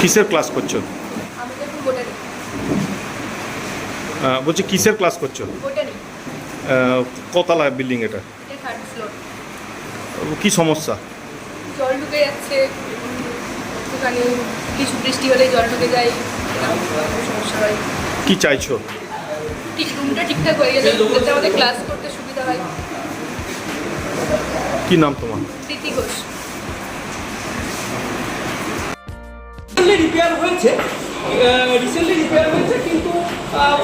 কিসের ক্লাস করছ? বলছি কিসের ক্লাস করছ? কতলা বিল্ডিং এটা? এটা কি সমস্যা? জল ঢুকে যাচ্ছে কিছু বৃষ্টি হলে জল ঢুকে যায় সমস্যা হয়। কি চাইছো? রুমটা ঠিকঠাক হয়ে গেলে আমাদের ক্লাস করতে সুবিধা হয়। কি নাম তোমার? প্রীতি ঘোষ। রিসেন্টলি রিপেয়ার হয়েছে রিসেন্টলি রিপেয়ার হয়েছে, কিন্তু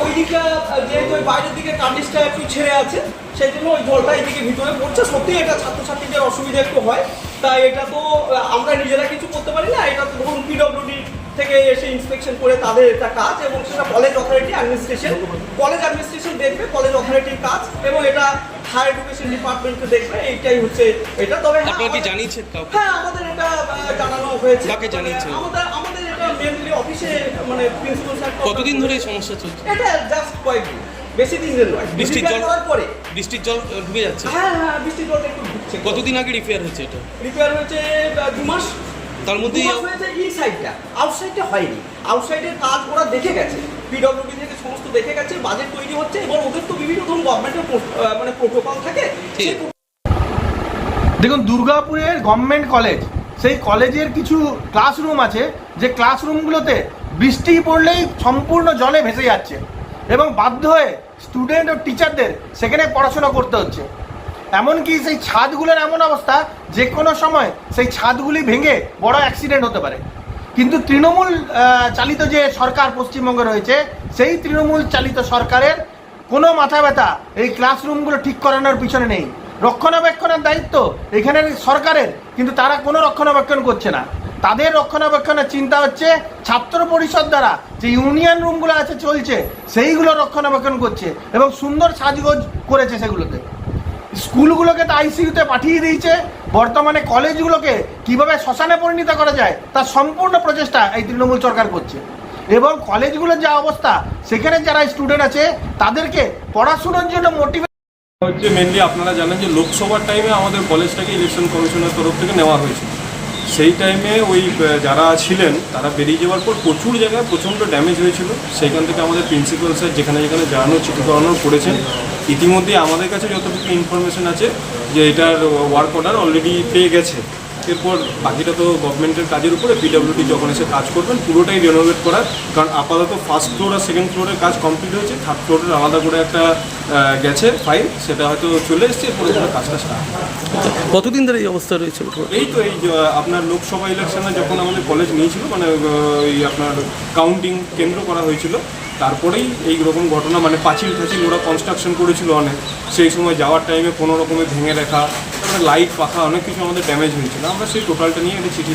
ওই দিকটা যেহেতু ওই বাইরের দিকে কার্নিসটা একটু ছেড়ে আছে, সেই জন্য ওই জলটা এইদিকে ভিতরে পড়ছে। সত্যি এটা ছাত্রছাত্রীদের অসুবিধা একটু হয়। তাই এটা তো আমরা নিজেরা কিছু করতে পারি না। এটা তো ধরুন পিডব্লিউডি থেকে এসে ইন্সপেকশন করে তাদের একটা কাজ এবং সেটা college authority administration college administration দেখবে কলেজ অথরিটির কাজ এবং এটা হায়ার এডুকেশন ডিপার্টমেন্টকে দেখবে এইটাই হচ্ছে এটা তবে হ্যাঁ, আপনারা কি জানিয়েছেন কাউকে? হ্যাঁ আমাদের এটা জানানো হয়েছে। কাকে জানিয়েছেন? আমাদের আমাদের এটা মেনলি অফিসে মানে প্রিন্সিপাল স্যার কতদিন ধরে এই সমস্যা চলছে? এটা জাস্ট কয়েকদিন বেশি দিন নয় বৃষ্টির জল- করার পরে। বৃষ্টির জল ঢুকে যাচ্ছে? হ্যাঁ হ্যাঁ বৃষ্টির জলটা একটু ঢুকছে। কতদিন আগে রিপেয়ার হয়েছে এটা? রিপেয়ার হয়েছে দু মাস। তার হয়েছে ইনসাইডটা আউটসাইডটা হয়নি। আউটসাইডের কাজ ওরা দেখে গেছে। পিডব্লিউডি থেকে সমস্ত দেখে গেছে বাজেট তৈরি হচ্ছে এবং ওদের তো বিভিন্ন ধরুন গভর্নমেন্টের মানে প্রোটোকল থাকে। দেখুন দুর্গাপুরের গভর্নমেন্ট কলেজ সেই কলেজের কিছু ক্লাসরুম আছে যে ক্লাসরুমগুলোতে বৃষ্টি পড়লেই সম্পূর্ণ জলে ভেসে যাচ্ছে এবং বাধ্য হয়ে স্টুডেন্ট ও টিচারদের সেখানে পড়াশোনা করতে হচ্ছে। এমনকি সেই ছাদগুলোর এমন অবস্থা যে কোনো সময় সেই ছাদগুলি ভেঙে বড় অ্যাক্সিডেন্ট হতে পারে। কিন্তু তৃণমূল চালিত যে সরকার পশ্চিমবঙ্গে রয়েছে, সেই তৃণমূল চালিত সরকারের কোনো মাথা ব্যথা এই ক্লাসরুমগুলো ঠিক করানোর পিছনে নেই। রক্ষণাবেক্ষণের দায়িত্ব এখানের সরকারের, কিন্তু তারা কোনো রক্ষণাবেক্ষণ করছে না। তাদের রক্ষণাবেক্ষণের চিন্তা হচ্ছে ছাত্র পরিষদ দ্বারা যে ইউনিয়ন রুমগুলো আছে চলছে, সেইগুলো রক্ষণাবেক্ষণ করছে এবং সুন্দর সাজগোজ করেছে সেগুলোতে। স্কুলগুলোকে তো আইসিইউতে পাঠিয়ে দিয়েছে বর্তমানে কলেজগুলোকে কীভাবে শ্মশানে পরিণত করা যায়, তার সম্পূর্ণ প্রচেষ্টা এই তৃণমূল সরকার করছে। এবং কলেজগুলোর যা অবস্থা, সেখানে যারা স্টুডেন্ট আছে, তাদেরকে পড়াশোনার জন্য মোটিভেট হচ্ছে মেনলি আপনারা জানেন যে লোকসভার টাইমে আমাদের কলেজটাকে ইলেকশন কমিশনের তরফ থেকে নেওয়া হয়েছিল। সেই টাইমে ওই যারা ছিলেন, তারা বেরিয়ে যাওয়ার পর প্রচুর জায়গায় প্রচণ্ড ড্যামেজ হয়েছিল। সেইখান থেকে আমাদের প্রিন্সিপাল স্যার যেখানে যেখানে জানানো চিঠি করানো করেছেন। ইতিমধ্যে আমাদের কাছে যতটুকু ইনফরমেশন আছে যে এটার ওয়ার্ক অর্ডার অলরেডি পেয়ে গেছে। এরপর বাকিটা তো গভর্নমেন্টের কাজের উপরে পিডব্লিউডি যখন এসে কাজ করবেন পুরোটাই রেনোভেট করার কারণ আপাতত ফার্স্ট ফ্লোর আর সেকেন্ড ফ্লোরের কাজ কমপ্লিট হয়েছে থার্ড ফ্লোরের আলাদা করে একটা গেছে ফাইল সেটা হয়তো চলে এসছে এরপরে পুরো কাজটা স্টার্ট কতদিন ধরে এই অবস্থা রয়েছে এই তো এই আপনার লোকসভা ইলেকশনে যখন আমাদের কলেজ নিয়েছিল মানে ওই আপনার কাউন্টিং কেন্দ্র করা হয়েছিল তারপরেই এই রকম ঘটনা মানে পাঁচিল টাচিল ওরা কনস্ট্রাকশন করেছিল অনেক। সেই সময় যাওয়ার টাইমে কোনো রকমের ভেঙে রাখা লাইট পাখা অনেক কিছু আমাদের ড্যামেজ হয়েছিল। আমরা সেই টোটালটা নিয়ে একটা চিঠি